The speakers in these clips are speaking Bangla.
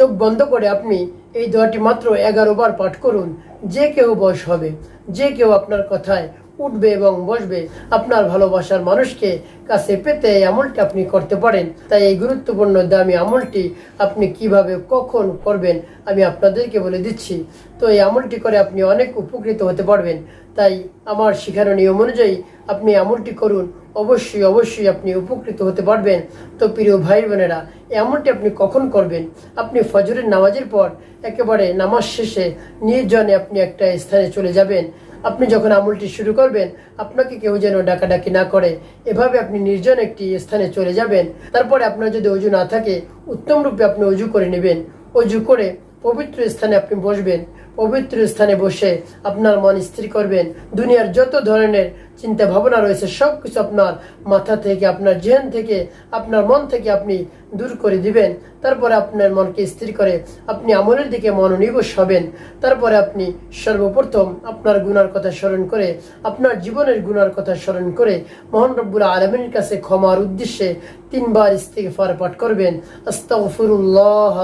চোখ বন্ধ করে আপনি এই দোয়াটি মাত্র এগারো বার পাঠ করুন। যে কেউ বয়স হবে, যে কেউ আপনার কথায় উঠবে এবং বসবে আপনার ভালোবাসার মানুষকে কাছে পেতে এই আমলটি আপনি করতে পারেন। তাই এই গুরুত্বপূর্ণ দামি আমলটি আপনি কীভাবে, কখন করবেন আমি আপনাদেরকে বলে দিচ্ছি। তো এই আমলটি করে আপনি অনেক উপকৃত হতে পারবেন। তাই আমার শেখানো নিয়ম অনুযায়ী আপনি আমলটি করুন। অবশ্যই অবশ্যই আপনি উপকৃত হতে পারবেন। তো প্রিয় ভাই বোনেরা, এই আমলটি আপনি কখন করবেন? আপনি ফজরের নামাজের পর একেবারে নামাজ শেষে নির্জনে আপনি একটা স্থানে চলে যাবেন। আপনি যখন আমলটি শুরু করবেন, আপনাকে কেউ যেন ডাকাডাকি না করে, এভাবে আপনি নির্জন একটি স্থানে চলে যাবেন। তারপরে আপনার যদি অজু না থাকে উত্তম রূপে আপনি অজু করে নেবেন। অজু করে পবিত্র স্থানে আপনি বসবেন। পবিত্র স্থানে বসে আপনার মন স্থির করবেন। দুনিয়ার যত ধরনের চিন্তা ভাবনা রয়েছে, সব কিছু আপনার মাথা থেকে, আপনার জেন থেকে, আপনার মন থেকে আপনি দূর করে দিবেন। তারপরে আপনার মনকে স্থির করে আপনি আমলের দিকে মনোনিবেশ হবেন। তারপরে আপনি সর্বপ্রথম আপনার গুনার কথা স্মরণ করে, আপনার জীবনের গুনার কথা স্মরণ করে মোহন রব্বুল আলমীর কাছে ক্ষমার উদ্দেশ্যে তিনবার ইস্তিগফার পাঠ করবেন। আস্তাগফিরুল্লাহ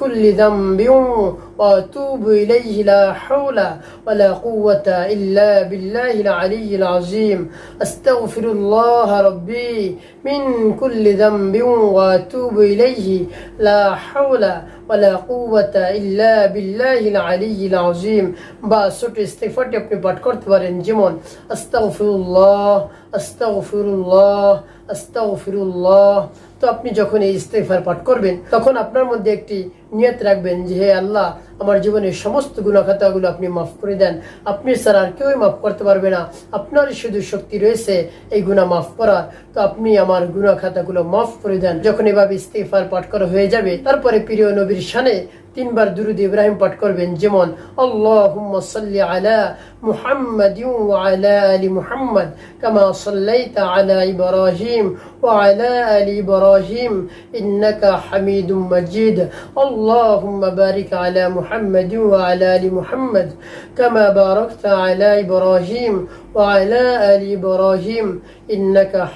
কুল্লি ইল্লা আলিয়্যিল আযীম আস্তাগফিরুল্লাহ রব্বি মিন কুল্লি যামবি ওয়া আতুবু ইলাইহি লা হাওলা ওয়ালা কুওয়াতা ইল্লা বিল্লাহিল আলিয়্যিল আযীম বা ছোট ইস্তিগফারটি আপনি পাঠ করতে পারেন যেমন আস্তাগফিরুল্লাহ আস্তাগফিরুল্লাহ আস্তাগফিরুল্লাহ তো আপনি যখন এই ইস্তেফার পাঠ করবেন, তখন আপনার মধ্যে একটি নিয়ত রাখবেন যে, হে আল্লাহ, আমার জীবনের সমস্ত গুণাখাতাগুলো আপনি মাফ করে দেন। আপনি ছাড়া আর কেউই মাফ করতে পারবে না। আপনারই শুধু শক্তি রয়েছে এই গুণা মাফ করার। তো আপনি আমার গুণাখাতাগুলো মাফ করে দেন। যখন এভাবে ইস্তেফার পাঠ করা হয়ে যাবে, তারপরে প্রিয় নবীর শানে তিনবার দুরুদ ইব্রাহিম পাঠ করবেন। যেমন আলা মুহাম্মাদ কামা সাল্লাইতা আলা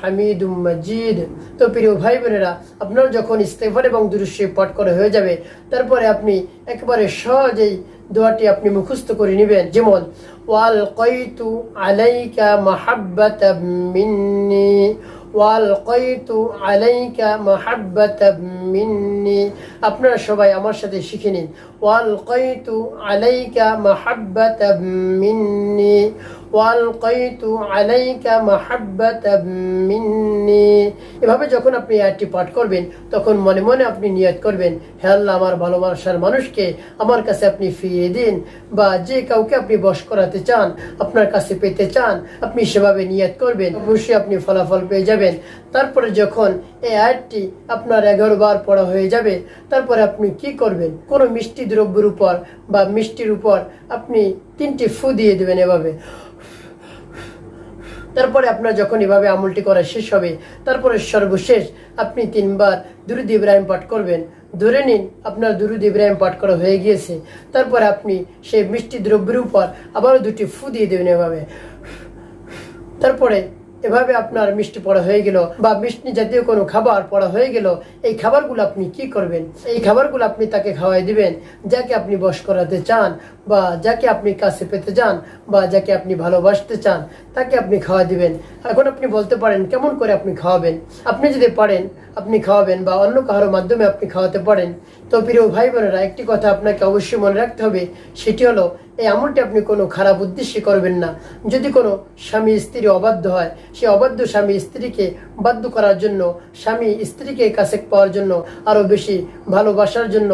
হামিদুম মাজিদ। তো প্রিয় ভাই বোনেরা আপনার যখন ইস্তেগফার এবং দুরুশ্বই পাঠ করা হয়ে যাবে, তারপরে আপনি একেবারে সহজেই দোয়াটি আপনি মুখস্থ করে নেবেন। যেমন, ওয়াল কয়তু আলাইকা মাহাব্বাত মিন্নি, ওয়াল কয়তু আলাইকা মাহাব্বাত মিন্নি। আপনারা সবাই আমার সাথে শিখে নিন। ওয়াল কয়তু আলাইকা মাহাব্বাত মিন্নি ওয়াল কয়তু আলাইকা মাহাব্বাত মিন্নি। এভাবে যখন আপনি আয়াতটি পাঠ করবেন, তখন মনে মনে আপনি নিয়ত করবেন, হে আমার ভালোবাসার মানুষকে আমার কাছে আপনি ফিরিয়ে দিন বা যে কাউকে আপনি বশ করাতে চান, আপনার কাছে পেতে চান, আপনি সেভাবে নিয়ত করবেন, অবশ্যই আপনি ফলাফল পেয়ে যাবেন। তারপরে যখন এই আয়াতটি আপনার এগারো বার পড়া হয়ে যাবে, তারপরে আপনি কি করবেন? কোনো মিষ্টি দ্রব্যের উপর বা মিষ্টির উপর আপনি তিনটি ফু দিয়ে দেবেন এভাবে। তারপরে আপনার যখন এভাবে আমলটি করা শেষ হবে, তারপরে সর্বশেষ আপনি তিনবার দুরুদ ইব্রাহিম পাঠ করবেন। ধরে নিন আপনার দুরুদ ইব্রাহিম পাঠ করা হয়ে গিয়েছে। তারপরে আপনি সেই মিষ্টি দ্রব্যের উপর আবারও দুটি ফু দিয়ে দেবেন এভাবে। তারপরে এভাবে আপনার মিষ্টি পড়া হয়ে গেল বা মিষ্টি জাতীয় কোনো খাবার পড়া হয়ে গেল, এই খাবারগুলো আপনি কি করবেন? এই খাবারগুলো আপনি তাকে খাওয়াই দিবেন, যাকে আপনি বশ করাতে চান বা যাকে আপনি কাছে পেতে চান বা যাকে আপনি ভালোবাসতে চান, তাকে আপনি খাওয়া দিবেন। এখন আপনি বলতে পারেন, কেমন করে আপনি খাওয়াবেন? আপনি যদি পারেন, আপনি খাওয়াবেন বা অন্য কারোর মাধ্যমে আপনি খাওয়াতে পারেন। তো প্রিয় ভাই বোনেরা একটি কথা আপনাকে অবশ্যই মনে রাখতে হবে, সেটি হলো এই আমলটি আপনি কোনো খারাপ উদ্দেশ্যে করবেন না। যদি কোনো স্বামী, স্ত্রী অবাধ্য হয়, সে অবাধ্য স্বামী, স্ত্রীকে বাধ্য করার জন্য, স্বামী, স্ত্রীকে কাছে পাওয়ার জন্য, আরও বেশি ভালোবাসার জন্য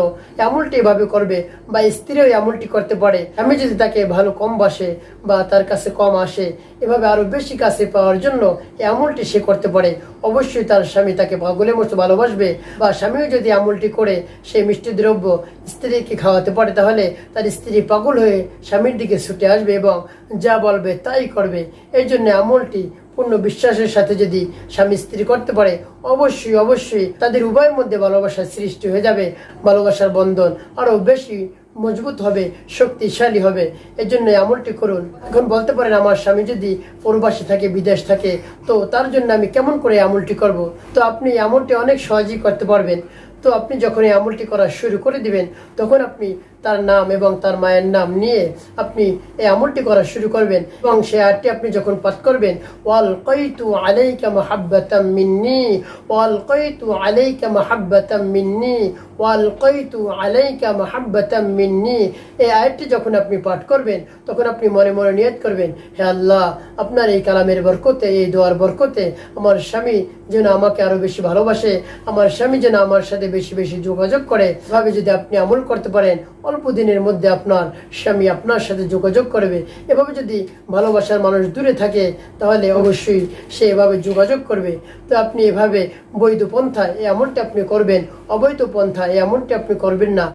আমলটি এভাবে করবে বা স্ত্রীও আমলটি করতে পারে। আমি যদি তাকে ভালো কম বাসে বা তার কাছে কম আসে, এভাবে আরও বেশি কাছে পাওয়ার জন্য এই আমলটি সে করতে পারে। অবশ্যই তার স্বামী তাকে পাগলের মতো ভালোবাসবে বা স্বামীও যদি আমলটি করে সেই মিষ্টি দ্রব্য স্ত্রীকে খাওয়াতে পারে, তাহলে তার স্ত্রী পাগল হয়ে স্বামীর দিকে ছুটে আসবে এবং যা বলবে তাই করবে। এই জন্য আমলটি পূর্ণ বিশ্বাসের সাথে যদি স্বামী স্ত্রী করতে পারে, অবশ্যই অবশ্যই তাদের উভয়ের মধ্যে ভালোবাসার সৃষ্টি হয়ে যাবে। ভালোবাসার বন্ধন আরও বেশি মজবুত হবে, শক্তিশালী হবে। এর জন্য আমলটি করুন। এখন বলতে পারেন, আমার স্বামী যদি প্রবাসী থাকে, বিদেশ থাকে, তো তার জন্য আমি কেমন করে আমলটি করব? তো আপনি আমলটি অনেক সহজেই করতে পারবেন। তো আপনি যখন এই আমলটি করা শুরু করে দিবেন, তখন আপনি তার নাম এবং তার মায়ের নাম নিয়ে আপনি এই আমলটি করা শুরু করবেন। এবং সে আয়াতটি আপনি যখন পাঠ করবেন, ওয়াল কইতু আলাইকা মাহাব্বাতাম মিন্নি, ওয়াল কইতু আলাইকা মাহাব্বাতাম মিন্নি, ওয়াল কইতু আলাইকা মাহাব্বাতাম মিন্নি। এই আয়াতটি যখন আপনি পাঠ করবেন, তখন আপনি মনে মনে নিয়ত করবেন, হে আল্লাহ, আপনার এই কালামের বরকতে, এই দোয়ার বরকতে আমার স্বামী যেন আমাকে আরও বেশি ভালোবাসে, আমার স্বামী যেন আমার সাথে বেশি বেশি যোগাযোগ করে। এভাবে যদি আপনি আমল করতে পারেন অল্প দিনের মধ্যে আপনার স্বামী আপনার সাথে যোগাযোগ করবে। এভাবে যদি ভালোবাসার মানুষ দূরে থাকে, তাহলে অবশ্যই সে এভাবে যোগাযোগ করবে। তো আপনি এভাবে বৈধ পন্থা এই আপনি করবেন, অবৈধ পন্থা এই আপনি করবেন না।